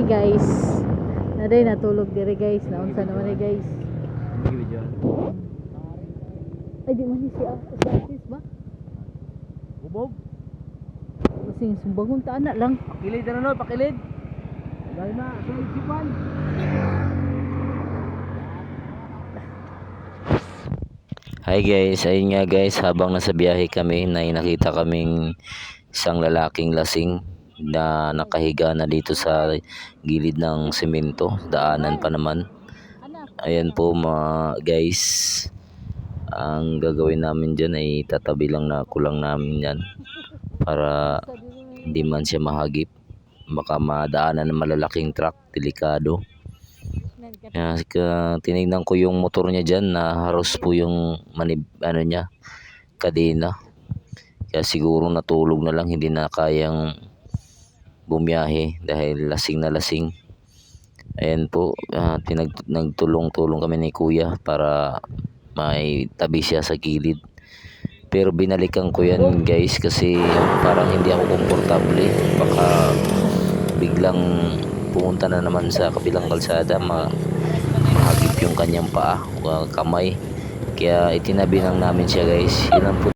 Hi guys. Naday natulog diri guys. Naunsa naman ni guys. Ay di man si artist ba? Bubog. Kasing sumbangon ta anak lang. Pakilid na no, pakilid. Dahil na, si Juan. Hi guys, ayun nga guys, habang nasa biyahe kami, na nakita kaming isang lalaking lasing na nakahiga na dito sa gilid ng semento, daanan pa naman. Ayan po mga guys, ang gagawin namin dyan ay tatabi lang na kulang namin yan para hindi man siya mahagip. Baka madaanan ng malalaking truck, delikado. Ka, tinignan ko yung motor niya dyan na haros po yung manib, ano niya, kadena. Kaya siguro natulog na lang, hindi na kayang bumiyahe dahil lasing na lasing. Ayan po, ah, tinag, nagtulong-tulong kami ni kuya para may tabi siya sa gilid. Pero binalikan ko yan guys kasi parang hindi ako komportable. Baka biglang pumunta na naman sa kabilang kalsada ma mahagip yung kanyang paa o kamay. Kaya itinabi lang namin siya guys. Yun po